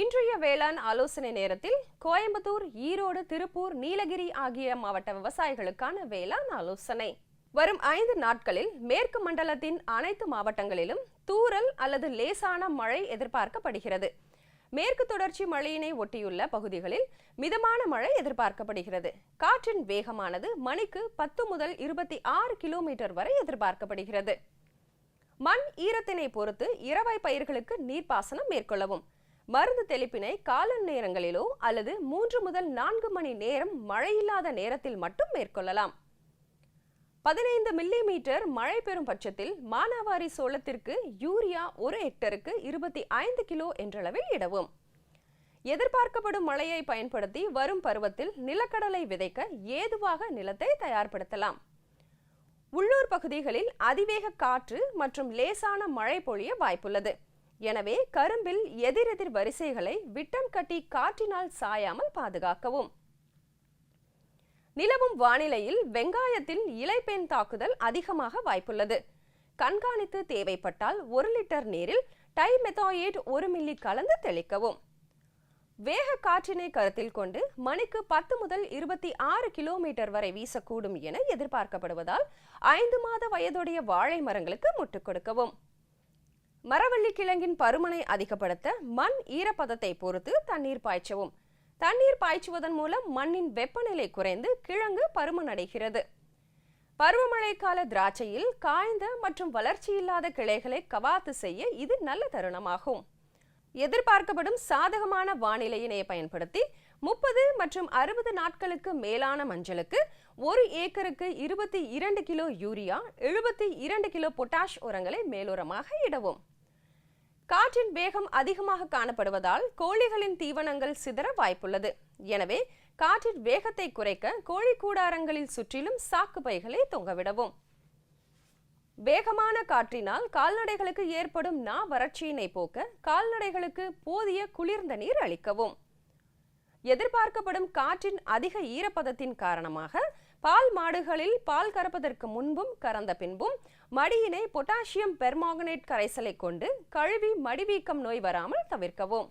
இன்றைய வேளாண் ஆலோசனை நேரத்தில் கோயம்புத்தூர் ஈரோடு திருப்பூர் நீலகிரி ஆகிய மாவட்ட விவசாயிகளுக்கான வேளாண் ஆலோசனை. வரும் ஐந்து நாட்களில் மேற்கு மண்டலத்தின் அனைத்து மாவட்டங்களிலும் தூரல் அல்லது லேசான மழை எதிர்பார்க்கப்படுகிறது. மேற்கு தொடர்ச்சி மழையினை ஒட்டியுள்ள பகுதிகளில் மிதமான மழை எதிர்பார்க்கப்படுகிறது. காற்றின் வேகமானது மணிக்கு பத்து முதல் இருபத்தி ஆறு கிலோமீட்டர் வரை எதிர்பார்க்கப்படுகிறது. மண் ஈரத்தினை பொறுத்து இரவை பயிர்களுக்கு நீர்ப்பாசனம் மேற்கொள்ளவும் மருந்து தெளிப்பினை கால நேரங்களிலோ அல்லது மூன்று முதல் நான்கு மணி நேரம் மழையில்லாத நேரத்தில் மட்டும் மேற்கொள்ளலாம். பதினைந்து மில்லி மீட்டர் மழை பெறும் பட்சத்தில் மானாவாரி சோளத்திற்கு யூரியா ஒரு ஹெக்டருக்கு இருபத்தி ஐந்து கிலோ என்றளவில் இடவும். எதிர்பார்க்கப்படும் மழையை பயன்படுத்தி வரும் பருவத்தில் நிலக்கடலை விதைக்க ஏதுவாக நிலத்தை தயார்படுத்தலாம். உள்ளூர் பகுதிகளில் அதிவேக காற்று மற்றும் லேசான மழை பொழிய வாய்ப்புள்ளது. எனவே கரும்பில் எதிரெதிர் வரிசைகளை விட்டம் கட்டி காற்றினால் சாயாமல் பாதுகாக்கவும். நிலவும் வானிலையில் வெங்காயத்தில் இலைப்பெண் தாக்குதல் அதிகமாக வாய்ப்புள்ளது. கண்காணித்து தேவைப்பட்டால் ஒரு லிட்டர் நீரில் டைமெத்தாயேட் ஒரு மில்லி கலந்து தெளிக்கவும். வேக காற்றினை கருத்தில் கொண்டு மணிக்கு பத்து முதல் இருபத்தி ஆறு கிலோமீட்டர் வரை வீசக்கூடும் என எதிர்பார்க்கப்படுவதால் ஐந்து மாத வயதுடைய வாழை மரங்களுக்கு முட்டுக் கொடுக்கவும். மரவள்ளி கிழங்கின் பருமனை அதிகப்படுத்த மண் ஈரப்பதத்தை பொறுத்து தண்ணீர் பாய்ச்சவும். தண்ணீர் பாய்ச்சுவதன் மூலம் மண்ணின் வெப்பநிலை குறைந்து கிழங்கு பருமனடைகிறது. பருவமழை கால திராட்சையில் காய்ந்த மற்றும் வளர்ச்சியில்லாத கிளைகளை கவாத்து செய்ய இது நல்ல தருணமாகும். எதிர்பார்க்கப்படும் சாதகமான வானிலையினை பயன்படுத்தி முப்பது மற்றும் அறுபது நாட்களுக்கு மேலான மஞ்சளுக்கு ஒரு ஏக்கருக்கு இருபத்தி இரண்டு கிலோ யூரியா எழுபத்தி இரண்டு கிலோ பொட்டாஷ் உரங்களை மேலோரமாக இடவும். காற்றின் வேகம் அதிகமாக காணப்படுவதால் கோழிகளின் தீவனங்கள் சிதற வாய்ப்புள்ளது. எனவே காற்றின் வேகத்தை குறைக்க கோழி கூடாரங்களில் சுற்றிலும் சாக்கு பைகளை தொங்கவிடவும். வேகமான காற்றினால் கால்நடைகளுக்கு ஏற்படும் நா வறட்சியினை போக்க கால்நடைகளுக்கு போதிய குளிர்ந்த நீர் அளிக்கவும். எதிர்பார்க்கப்படும் காற்றின் அதிக ஈரப்பதத்தின் காரணமாக பால் மாடுகளில் பால் கறப்பதற்கு முன்பும் கறந்த பின்பும் மடியினை பொட்டாசியம் பெர்மாங்கனேட் கரைசலை கொண்டு கழுவி மடிவீக்கம் நோய் வராமல் தவிர்க்கவும்.